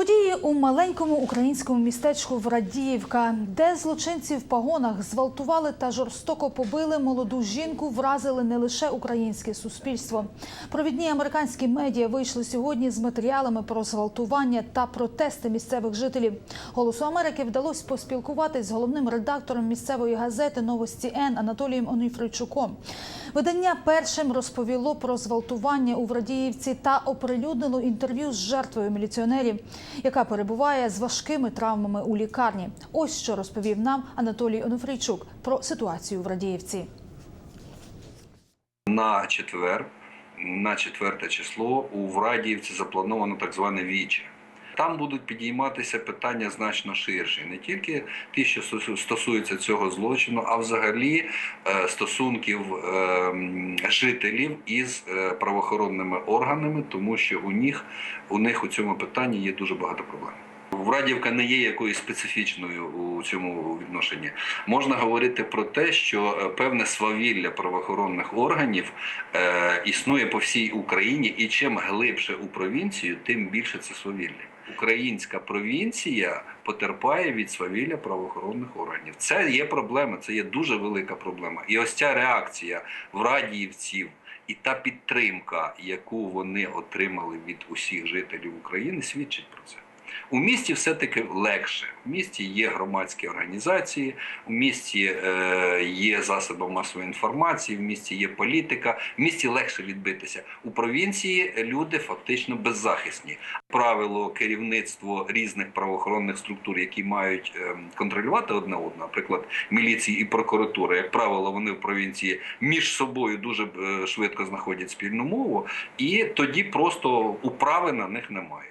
Події у маленькому українському містечку Врадіївка, де злочинці в погонах зґвалтували та жорстоко побили молоду жінку, вразили не лише українське суспільство. Провідні американські медіа вийшли сьогодні з матеріалами про зґвалтування та протести місцевих жителів. Голосу Америки вдалося поспілкуватись з головним редактором місцевої газети Новості Н Анатолієм Оніфричуком. Видання першим розповіло про зґвалтування у Врадіївці та оприлюднило інтерв'ю з жертвою міліціонерів, яка перебуває з важкими травмами у лікарні. Ось що розповів нам Анатолій Онофрійчук про ситуацію в Радіївці. На четвер, на четверте число у Врадіївці заплановано так зване віче. Там будуть підійматися питання значно ширші, не тільки ті, що стосу- стосуються цього злочину, а взагалі е, стосунків е, жителів із е, правоохоронними органами, тому що у них у них у цьому питанні є дуже багато проблем. Врадівка не є якоюсь специфічною у цьому відношенні. Можна говорити про те, що е, певне свавілля правоохоронних органів е, існує по всій Україні, і чим глибше у провінцію, тим більше це свавілля. Українська провінція потерпає від свавілля правоохоронних органів. Це є проблема, це є дуже велика проблема. І ось ця реакція врадіївців і та підтримка, яку вони отримали від усіх жителів України, свідчить про це. У місті все-таки легше. У місті є громадські організації, у місті е, є засоби масової інформації, в місті є політика, в місті легше відбитися. У провінції люди фактично беззахисні. Правило керівництво різних правоохоронних структур, які мають е, контролювати одне одне, наприклад, міліції і прокуратури, як правило, вони в провінції між собою дуже е, швидко знаходять спільну мову, і тоді просто управи на них немає.